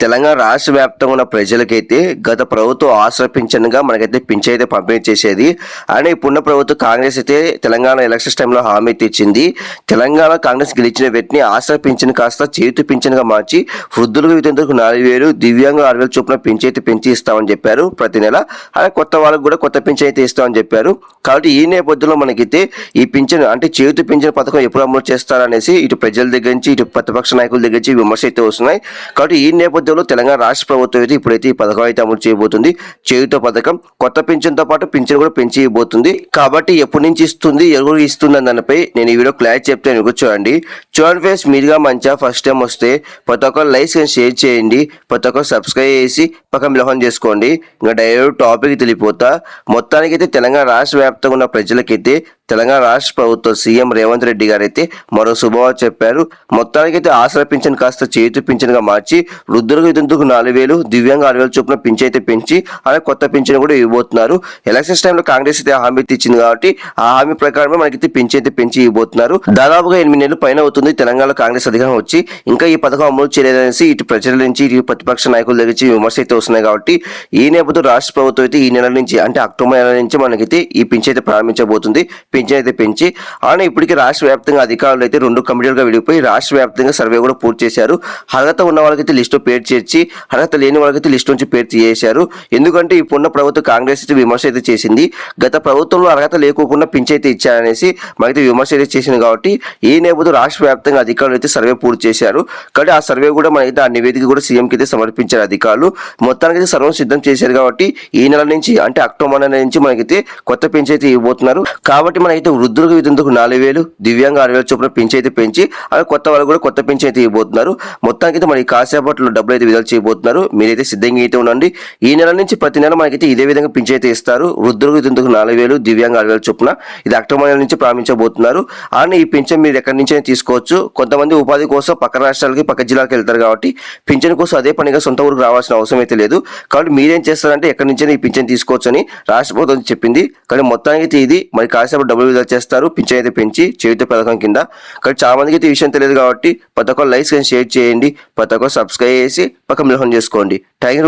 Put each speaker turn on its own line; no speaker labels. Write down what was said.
తెలంగాణ రాష్ట్ర వ్యాప్తంగా ఉన్న ప్రజలకైతే గత ప్రభుత్వం ఆశ్ర పింఛన్గా మనకైతే పింఛన్ అయితే పంపిణీ చేసేది. అని ఇప్పుడున్న ప్రభుత్వం కాంగ్రెస్ అయితే తెలంగాణ ఎలక్షన్స్ టైంలో హామీ తెచ్చింది. తెలంగాణ కాంగ్రెస్ గెలిచిన వ్యక్తిని ఆశ్ర పింఛన్ కాస్త చేతు పింఛన్గా మార్చి వృద్ధులకు వితంతులకు నాలుగు వేలు దివ్యాంగ ఆరు వేలు చొప్పున పింఛన్ అయితే పెంచి ఇస్తామని చెప్పారు ప్రతి నెల. అలాగే కొత్త వాళ్ళకు కూడా కొత్త పింఛన్ అయితే ఇస్తామని చెప్పారు. కాబట్టి ఈ నేపథ్యంలో మనకైతే ఈ పింఛన్ అంటే చేతు పింఛన్ పథకం ఎప్పుడు అమలు చేస్తారనేసి ఇటు ప్రజల దగ్గర నుంచి ఇటు ప్రతిపక్ష నాయకుల దగ్గర నుంచి విమర్శ అయితే వస్తున్నాయి. కాబట్టి ఈ నేపథ్యంలో తెలంగాణ రాష్ట్ర ప్రభుత్వం అయితే ఇప్పుడైతే ఈ పథకం అయితే అమలు చేయబోతుంది. చేయుత పథకం కొత్త పింఛన్తో పాటు పింఛన్ కూడా పెంచి ఇవ్వబోతుంది కాబట్టి ఎప్పటి నుంచి ఇస్తుంది ఎవరు ఇస్తుంది దానిపై నేను ఈ వీడియో క్లారిటీ చెప్తాను మీకు చూడండి చూడండి ఫేస్ మీరుగా మంచిగా ఫస్ట్ టైం వస్తే ప్రతి ఒక్కరు లైక్స్ అండ్ షేర్ చేయండి. ప్రతి ఒక్కరు సబ్స్క్రైబ్ చేసి పక్కన మిలహన్ చేసుకోండి. ఇంకా డైరెక్ట్ టాపిక్ తెలిపోతా మొత్తానికైతే తెలంగాణ రాష్ట్ర వ్యాప్తంగా ఉన్న ప్రజలకైతే తెలంగాణ రాష్ట్ర ప్రభుత్వం సీఎం రేవంత్ రెడ్డి గారు అయితే మరో శుభవార్త చెప్పారు. మొత్తానికైతే ఆసరా పింఛన్ కాస్త చేతి పింఛన్గా మార్చి వృద్ధు వృద్ధులకు వితంతుకు నాలుగు వేలు దివ్యాంగ ఆరు వేలు చొప్పున పింఛన్ అయితే పెంచి అలాగే కొత్త పింఛన్ కూడా ఇవ్వబోతున్నారు. ఎలక్షన్స్ టైంలో కాంగ్రెస్ అయితే హామీ ఇచ్చింది కాబట్టి ఆ హామీ ప్రకారమే మనకైతే పింఛన్ అయితే పెంచి ఇవ్వబోతున్నారు. దాదాపుగా ఎనిమిది నెలలు పైన అవుతుంది. తెలంగాణ కాంగ్రెస్ అధికారం వచ్చి ఇంకా ఈ పథకం అమలు చేయలేదనేసి ఇటు ప్రజల నుంచి ఇటు ప్రతిపక్ష నాయకుల దగ్గర నుంచి విమర్శ అయితే వస్తున్నాయి కాబట్టి ఈ నేపథ్యంలో రాష్ట్ర ప్రభుత్వం అయితే ఈ నెల నుంచి అంటే అక్టోబర్ నెల నుంచి మనకైతే ఈ పింఛన్ అయితే ప్రారంభించబోతుంది. పింఛన్ అయితే పెంచి అలానే ఇప్పటికీ రాష్ట్ర వ్యాప్తంగా అధికారులు అయితే రెండు కమిటీలుగా విడిపోయి రాష్ట్ర వ్యాప్తంగా సర్వే కూడా పూర్తి చేశారు. అర్హత ఉన్న వాళ్ళకైతే లిస్టు పేరు చేర్చి అర్హత లేని వాళ్ళకైతే లిస్ట్ నుంచి పేరు తీసేశారు. ఎందుకంటే ఇప్పుడున్న ప్రభుత్వం కాంగ్రెస్ అయితే విమర్శ అయితే చేసింది. గత ప్రభుత్వంలో అర్హత లేకోకుండా పింఛ్ అయితే ఇచ్చారనేసి మనకైతే విమర్శ అయితే చేసింది కాబట్టి ఈ నేపథ్యంలో రాష్ట్ర వ్యాప్తంగా అధికారులు అయితే సర్వే పూర్తి చేశారు. కాబట్టి ఆ సర్వే కూడా మనకైతే ఆ నివేదిక కూడా సీఎంకి అయితే సమర్పించారు అధికారులు. మొత్తానికి అయితే సర్వం సిద్ధం చేశారు కాబట్టి ఈ నెల నుంచి అంటే అక్టోబర్ నెల నుంచి మనకైతే కొత్త పెంచి అయితే ఇవ్వబోతున్నారు. కాబట్టి మనకైతే వృద్ధులకు విధులకు నాలుగు వేలు దివ్యాంగ ఆరు వేలు చొప్పున పెంచి అయితే పెంచి అలాగే కొత్త వాళ్ళు కూడా కొత్త పెంచి అయితే ఇవ్వబోతున్నారు. మొత్తానికి అయితే మనకి కాసేపట్లో డబ్బులు అయితే విడుదల చేయబోతున్నారు మీరైతే సిద్ధంగా అయితే ఉండండి. ఈ నెల నుంచి ప్రతి నెల మనకైతే ఇదే విధంగా పింఛన్ అయితే ఇస్తారు. వృద్ధులకు విధందుకు నాలుగు వేలు దివ్యాంగ ఆరు వేలు చొప్పున ఇది అక్టోబర్ నెల నుంచి ప్రారంభించబోతున్నారు. అలానే ఈ పింఛన్ మీరు ఎక్కడి నుంచి తీసుకోవచ్చు. కొంతమంది ఉపాధి కోసం పక్క రాష్ట్రాలకి పక్క జిల్లాకి వెళ్తారు కాబట్టి పింఛన్ కోసం అదే పనిగా సొంత ఊరికి రావాల్సిన అవసరం అయితే లేదు. కాబట్టి మీరేం చేస్తారంటే ఎక్కడి నుంచి ఈ పింఛన్ తీసుకోవచ్చు అని రాష్ట్ర ప్రభుత్వం చెప్పింది. కానీ మొత్తానికి అయితే ఇది మరి కాసేపు డబ్బులు విడుదల చేస్తారు. పింఛన్ అయితే పెంచి చేయుత పథకం కింద. కానీ చాలా మందికి అయితే ఈ విషయం తెలియదు కాబట్టి ప్రతి ఒక్కరు లైక్స్ కానీ షేర్ చేయండి. ప్రతి ఒక్కరు సబ్స్క్రైబ్ చేసి పక్క మిలహం చేసుకోండి. Thank you